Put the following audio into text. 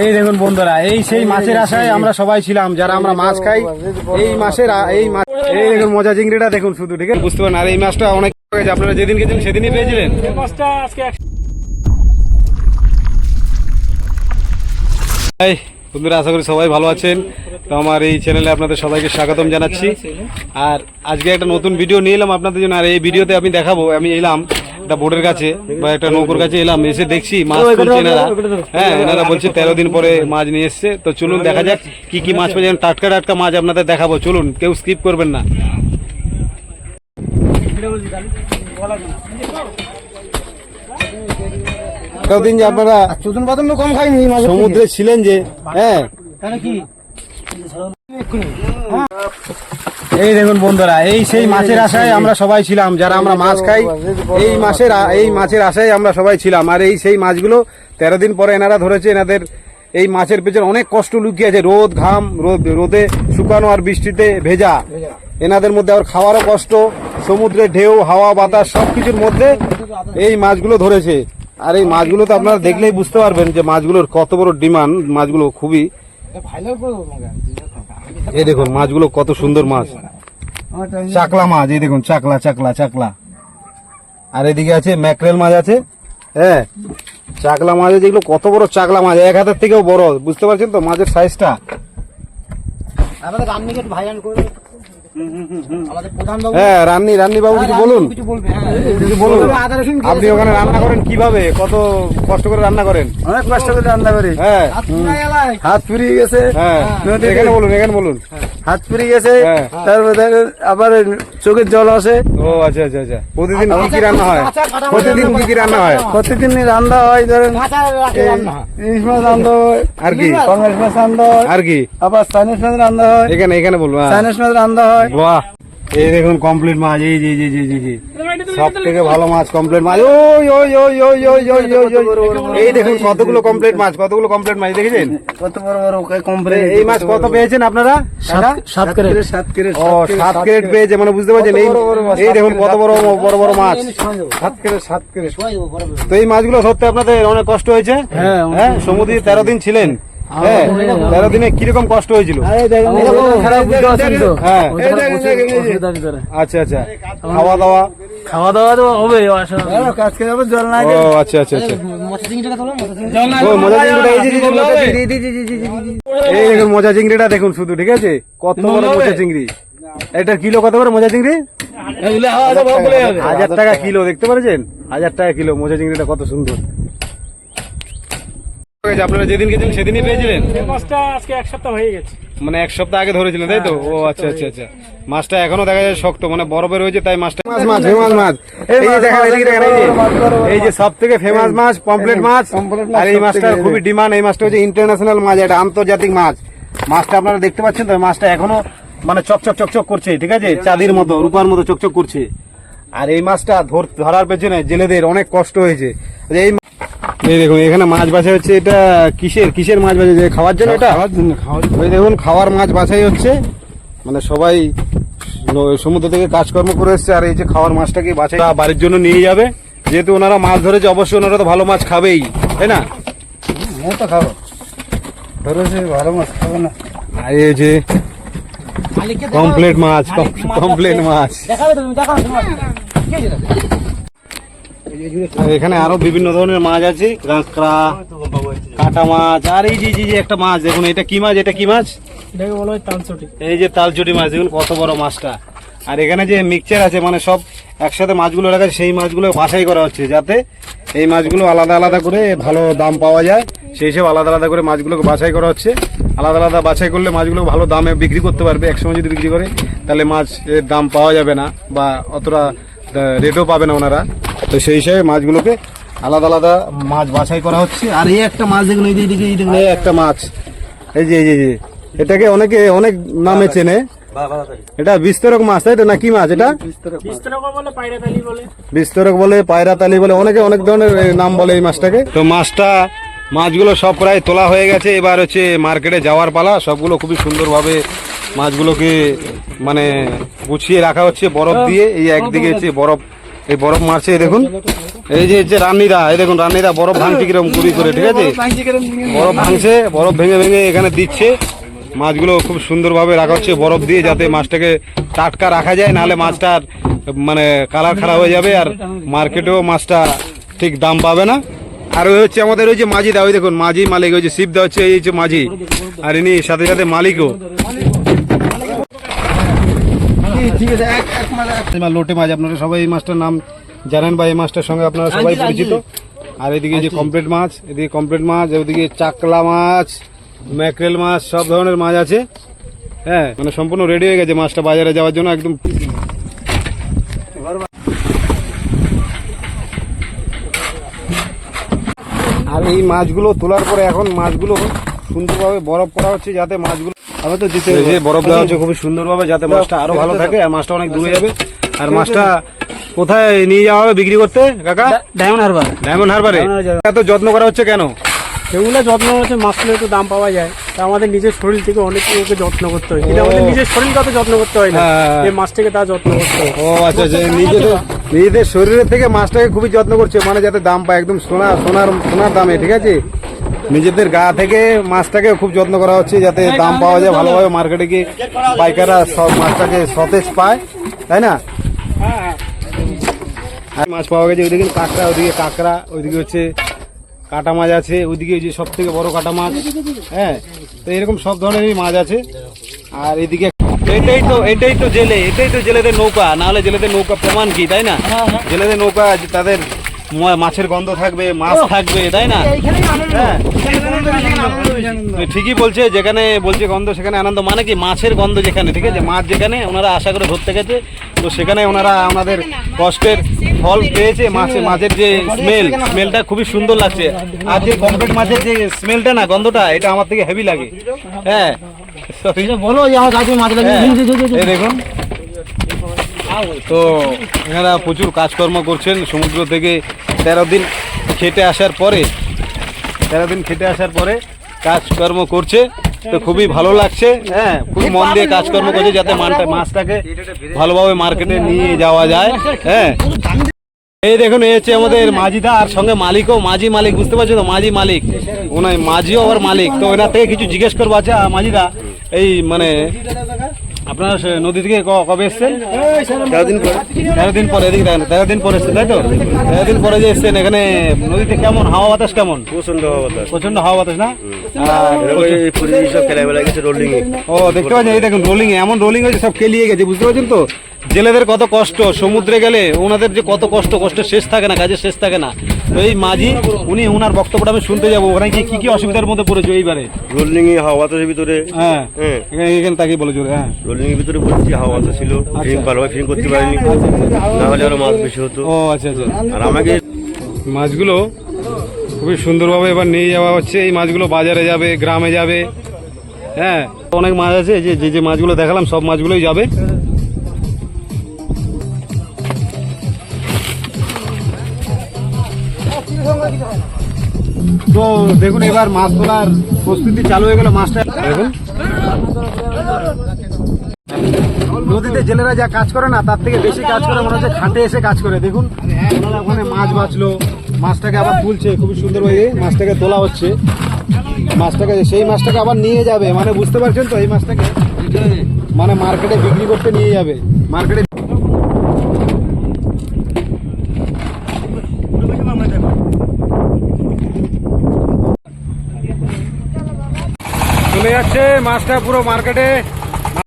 এই দেখুন বন্ধুরা এই সেই মাছের আশায় আমরা সবাই ছিলাম যারা আমরা মাছ খাই এই মাছের এই মাছ এই দেখুন মজা চিংড়িটা দেখুন শুধু ঠিক আছে? বুঝতে পারেন আর এই মাছটা অনেক আপনারা যেদিন গেছেন সেদিনই পেয়েছিলেন। মাছটা আজকে এক- বন্ধুরা আশা করি সবাই ভালো আছেন। তো আমার এই চ্যানেলে আপনাদের সবাইকে স্বাগতম জানাচ্ছি। আর আজকে একটা নতুন ভিডিও নিয়ে এলাম আপনাদের জন্য আর এই ভিডিওতে আমি দেখাবো আমি এলাম। একটা বোর্ডের কাছে বা একটা নৌকোর কাছে এলাম এসে দেখছি মাছ তুলছে এনারা। হ্যাঁ এনারা বলছে তেরো দিন পরে মাছ নিয়ে এসছে। তো চলুন দেখা যাক কি কি মাছ পাওয়া যায় টাটকা টাটকা মাছ আপনাদের দেখাবো। চলুন কেউ স্কিপ করবেন না। এতদিন যে আপনারা চতুন কম খাইনি সমুদ্রে ছিলেন যে হ্যাঁ। কি? এই দেখুন বন্ধুরা এই সেই মাছের আশায় আমরা সবাই ছিলাম যারা আমরা মাছ খাই এই মাছের এই মাছের আশায় আমরা সবাই ছিলাম। আর এই সেই মাছগুলো তেরো দিন পরে এনারা ধরেছে এনাদের এই মাছের পেছনে অনেক কষ্ট লুকিয়ে আছে রোদ ঘাম রোদ রোদে শুকানো আর বৃষ্টিতে ভেজা। এনাদের মধ্যে আবার খাওয়ারও কষ্ট সমুদ্রের ঢেউ হাওয়া বাতাস সব কিছুর মধ্যে এই মাছগুলো ধরেছে। আর এই মাছগুলো তো আপনারা দেখলেই বুঝতে পারবেন যে মাছগুলোর কত বড় ডিমান্ড মাছগুলো খুবই। এই দেখুন মাছগুলো কত সুন্দর মাছ। চাকলা মাছ এই দেখুন চাকলা চাকলা চাকলা। আর এদিকে আছে ম্যাকরেল মাছ আছে হ্যাঁ? চাকলা মাছ যেগুলো কত বড় চাকলা মাছ এক হাতের থেকেও বড় বুঝতে পারছেন তো মাছের সাইজটা হ্যাঁ রান্নি রান্নি বাবু কিছু বলুন? কিছু আপনি ওখানে রান্না করেন কীভাবে? কত কষ্ট করে রান্না করেন? অনেক কষ্ট করে রান্না করি। হ্যাঁ। হাত ফুরিয়ে গেছে। হ্যাঁ। এখানে বলুন এখানে বলুন। হাত ফিরে গেছে হ্যাঁ। তারপরে আবার চোখের জল আসে। ও আচ্ছা আচ্ছা আচ্ছা। প্রতিদিন কি কি রান্না হয়? প্রতিদিন কি কি রান্না হয়? প্রতিদিন রান্না হয় ধরেন ইলিশ মাছ রান্না হয় আর কি? পাঙ্গাস মাছ রান্না হয়। আর কি? আবার চাইনিজ মাছ রান্না হয়। এখানে এখানে বলব হ্যাঁ। চাইনিজ মাছ রান্না হয়। বাহ। এই দেখুন কমপ্লিট মাছ এই জি জি জি জি জি সব থেকে ভালো মাছ কমপ্লিট মাছ। ওই ওই ওই ওই ওই ওই ওই ওই এই দেখুন কতগুলো কমপ্লিট মাছ কতগুলো কমপ্লিট মাছ দেখেছেন? কত বড় বড় কোম্পানি এই মাছ কত পেয়েছেন আপনারা সাত করে সাত করে ও সাত ক্রেট পেয়েছে মানে বুঝতে পারছেন এই এই দেখুন কত বড় বড় বড় মাছ। সাত করে সাত করে তো এই মাছগুলো ধরতে আপনাদের অনেক কষ্ট হয়েছে হ্যাঁ, হ্যাঁ? সমুদ্রে তেরো দিন ছিলেন। হ্যাঁ। তেরো দিনে কীরকম কষ্ট হয়েছিল? হ্যাঁ। আচ্ছা আচ্ছা। খাওয়া দাওয়া খাওয়া দাওয়া তো হবে জল নাই ও আচ্ছা আচ্ছা আচ্ছা। এই দেখুন মজা চিংড়িটা দেখুন শুধু ঠিক আছে? কত বড় মজা চিংড়ি? এটা কিলো কত করে মজা চিংড়ি? হাজার টাকা কিলো দেখতে পাচ্ছেন হাজার টাকা কিলো মজা চিংড়িটা কত সুন্দর। আপনারা যেদিন গেছেন সেদিনই পেয়েছিলেন? মাছটা আজকে এক সপ্তাহ হয়ে গেছে। মানে এক সপ্তাহ আগে ধরেছিলেন তাই তো? ও আচ্ছা আচ্ছা আচ্ছা। মাছটা এখনও দেখা যায় শক্ত মানে বরফে রয়েছে তাই মাছটা। মাছ মাছ ফেমাস মাছ। এই যে দেখেন এই যে। এই যে সব থেকে ফেমাস মাছ পমপ্লেট মাছ। আর এই মাছটার খুবই ডিমান্ড এই মাছটা হচ্ছে ইন্টারন্যাশনাল মাছ এটা আন্তর্জাতিক মাছ। মাছটা আপনারা দেখতে পাচ্ছেন তো মাছটা এখনও মানে চকচক চকচক করছে ঠিক আছে? চাঁদির মতো রূপার মতো চকচক করছে। আর এই মাছটা ধরার পেছনে জেলেদের অনেক কষ্ট হয়েছে। এই এই দেখুন এখানে মাছ বাছাই হচ্ছে এটা কিসের কিসের মাছ বাছাই? যে খাওয়ার জন্য এটা? খাওয়ার জন্য ওই দেখুন খাওয়ার মাছ বাছাই হচ্ছে। মানে সবাই সমুদ্র থেকে কাজকর্ম করে এসছে আর এই যে খাওয়ার মাছটাকে বাছাই বাড়ির জন্য নিয়ে যাবে। যেহেতু ওনারা মাছ ধরেছে অবশ্যই ওনারা তো ভালো মাছ খাবেই তাই না? তো খাব। ধরেছে ভালো মাছ খাব না। এই যে কমপ্লেট মাছ কমপ্লেট মাছ আর এখানে আরও বিভিন্ন ধরনের মাছ আছে কাঁকড়া কাটা মাছ আর এই যে যে একটা মাছ দেখুন এটা কি মাছ? এটা কি মাছ? এটাকে বলা তালচটি। এই যে তালচুটি মাছ দেখুন কত বড় মাছটা। আর এখানে যে মিক্সচার আছে মানে সব একসাথে মাছগুলো রাখা সেই মাছগুলো বাছাই করা হচ্ছে যাতে এই মাছগুলো আলাদা আলাদা করে ভালো দাম পাওয়া যায়। সেই সব আলাদা আলাদা করে মাছগুলোকে বাছাই করা হচ্ছে। আলাদা আলাদা বাছাই করলে মাছগুলো ভালো দামে বিক্রি করতে পারবে একসময় যদি বিক্রি করে তাহলে মাছের দাম পাওয়া যাবে না বা অতটা রেটও পাবে না ওনারা। তো সেই হিসাবে মাছগুলোকে আলাদা আলাদা মাছ বাছাই করা হচ্ছে। আর এই একটা মাছ দেখুন এই দেখুন, এই একটা মাছ। এই যে এই যে এটাকে অনেকে অনেক নামে চেনে। এটা বিস্তরক মাছ তাই তো? না কি মাছ এটা? বিস্তরক বলে পায়রা তালি বলে অনেকে অনেক ধরনের নাম বলে এই মাছটাকে। তো মাছটা মাছগুলো সব প্রায় তোলা হয়ে গেছে। এবার হচ্ছে মার্কেটে যাওয়ার পালা। সবগুলো খুবই সুন্দরভাবে মাছগুলোকে মানে গুছিয়ে রাখা হচ্ছে বরফ দিয়ে। এই একদিকে হচ্ছে বরফ এই বরফ মারছে দেখুন। এই যে যে রান্নিদা এই দেখুন রান্নিদা বরফ ভাঙছে কীরকম গুড়ি করে, ঠিক আছে? বরফ ভাঙছে, বরফ ভেঙে ভেঙে এখানে দিচ্ছে। মাছগুলো খুব সুন্দরভাবে রাখা হচ্ছে বরফ দিয়ে যাতে মাছটাকে টাটকা রাখা যায়, নাহলে মাছটার মানে কালার খারাপ হয়ে যাবে আর মার্কেটেও মাছটা ঠিক দাম পাবে না। আর ওই হচ্ছে আমাদের ওই যে মাঝি দা ওই দেখুন, মাঝি মালিক, ওই যে দা হচ্ছে, এই হচ্ছে মাঝি, আর ইনি সাথে সাথে মালিকও। ঠিক আছে লোটে মাছ আপনারা সবাই এই মাছটার নাম জানেন বা এই মাছটার সঙ্গে আপনারা সবাই পরিচিত। আর এদিকে যে কমপ্লিট মাছ এদিকে কমপ্লিট মাছ ওদিকে চাকলা মাছ ম্যাকরেল মাছ সব ধরনের মাছ আছে। হ্যাঁ মানে সম্পূর্ণ রেডি হয়ে গেছে মাছটা বাজারে যাওয়ার জন্য একদম আর এই মাছগুলো তোলার পরে এখন মাছগুলো সুন্দরভাবে বরফ করা হচ্ছে যাতে মাছগুলো আবার তো দিতে যে বরফ দেওয়া হচ্ছে খুবই সুন্দরভাবে যাতে মাছটা আরও ভালো থাকে আর মাছটা অনেক দূরে যাবে। আর মাছটা কোথায় নিয়ে যাওয়া হবে বিক্রি করতে কাকা? ডায়মন্ড হারবার ডায়মন্ড হারবারে এত যত্ন করা হচ্ছে কেন? সেগুলো যত্ন হচ্ছে মাছগুলো একটু দাম পাওয়া যায়। তা আমাদের নিজের শরীর থেকে অনেক ওকে যত্ন করতে হয়। কিন্তু আমাদের নিজের শরীরকে অত যত্ন করতে হয় না। হ্যাঁ। এই মাছটাকে তার যত্ন করতে হয়। ও আচ্ছা আচ্ছা নিজেদের নিজেদের শরীরের থেকে মাছটাকে খুবই যত্ন করছে। মানে যাতে দাম পায় একদম সোনা সোনার সোনার দামে ঠিক আছে? নিজেদের গা থেকে মাছটাকে খুব যত্ন করা হচ্ছে যাতে দাম পাওয়া যায় ভালোভাবে মার্কেটে গিয়ে পাইকাররা সব মাছটাকে সতেজ পায় তাই না? আর মাছ পাওয়া গেছে ওইদিকে কাঁকড়া ওইদিকে কাঁকড়া ওইদিকে হচ্ছে কাটা মাছ আছে ওইদিকে ওই যে সব থেকে বড় কাটা মাছ হ্যাঁ তো এরকম সব ধরনেরই মাছ আছে। আর এদিকে এটাই তো এটাই তো জেলে এটাই তো জেলেদের নৌকা নাহলে জেলেদের নৌকা প্রমাণ কি তাই না? জেলেদের নৌকা তাদের মাছের গন্ধ থাকবে মাছ থাকবে তাই না? হ্যাঁ। ঠিকই বলছে যেখানে বলছে গন্ধ সেখানে আনন্দ। মানে কি মাছের গন্ধ যেখানে ঠিক আছে? মাছ যেখানে ওনারা আশা করে ধরতে গেছে। তো সেখানে ওনারা ওনাদের কষ্টের ফল পেয়েছে মাছের মাছের যে স্মেল স্মেলটা খুবই সুন্দর লাগছে। আর যে কমপ্লিট মাছের যে স্মেলটা না গন্ধটা এটা আমার থেকে হেভি লাগে। হ্যাঁ। বলো মাছ হ্যাঁ, দেখুন। তো এনারা প্রচুর কাজকর্ম করছেন। সমুদ্র থেকে তেরো দিন খেটে আসার পরে তেরো দিন খেটে আসার পরে কাজকর্ম করছে। তো খুবই ভালো লাগছে হ্যাঁ খুবই মন দিয়ে কাজকর্ম করছে যাতে মানটা মাছটাকে ভালোভাবে মার্কেটে নিয়ে যাওয়া যায় হ্যাঁ। এই দেখুন এই হচ্ছে আমাদের মাঝিদা আর সঙ্গে মালিকও। মাঝি মালিক বুঝতে পারছ তো? মাঝি মালিক। ওনার মাঝিও আবার মালিক। তো ওনার থেকে কিছু জিজ্ঞেস করব আচ্ছা মাঝিদা এই মানে আপনারা নদী থেকে কবে এসছেন? তেরো দিন পরে। তেরো দিন পরে এদিকে দেখেন তেরো দিন পরে এসছেন তাই তো? তেরো দিন পরে যে এসছেন এখানে নদীতে কেমন হাওয়া বাতাস কেমন? প্রচণ্ড বাতাস। প্রচণ্ড হাওয়া বাতাস না? ও দেখতে পাচ্ছেন এই দেখুন রোলিং এমন রোলিং হয়েছে সব কেলিয়ে গেছে বুঝতে পারছেন তো? জেলেদের কত কষ্ট সমুদ্রে গেলে ওনাদের যে কত কষ্ট কষ্টের শেষ থাকে না কাজের শেষ থাকে না। তো এই মাঝি উনি ওনার বক্তব্যটা আমি শুনতে যাব ওখানে কি কি কি অসুবিধার মধ্যে পড়েছে এইবারে? রোলিং হাওয়া বাতাসের ভিতরে। হ্যাঁ। হ্যাঁ। এখানে তাকে বলে জোরে হ্যাঁ। রোলিং এর ভিতরে বলছি হাওয়া বাতাস ছিল। ফিল্ম ভালোভাবে ফিল্ম করতে পারিনি। না হলে আরও মাছ বেশি হতো। ও আচ্ছা আচ্ছা। আর আমাকে মাছগুলো খুবই সুন্দরভাবে এবার নিয়ে যাওয়া হচ্ছে। এই মাছগুলো বাজারে যাবে গ্রামে যাবে। হ্যাঁ। অনেক মাছ আছে যে যে যে মাছগুলো দেখালাম সব মাছগুলোই যাবে। তো দেখুন এবার মাছ তোলার প্রস্তুতি চালু হয়ে গেল মাছটা। দেখুন। নদীতে জেলেরা যা কাজ করে না তার থেকে বেশি কাজ করে মনে হচ্ছে খাটে এসে কাজ করে। দেখুন ওনারা ওখানে মাছ বাঁচলো মাছটাকে আবার তুলছে খুবই সুন্দরভাবে মাছটাকে তোলা হচ্ছে। মাছটাকে সেই মাছটাকে আবার নিয়ে যাবে মানে বুঝতে পারছেন তো এই মাছটাকে? মানে মার্কেটে বিক্রি করতে নিয়ে যাবে। মার্কেটে চলে যাচ্ছে মাছটা পুরো মার্কেটে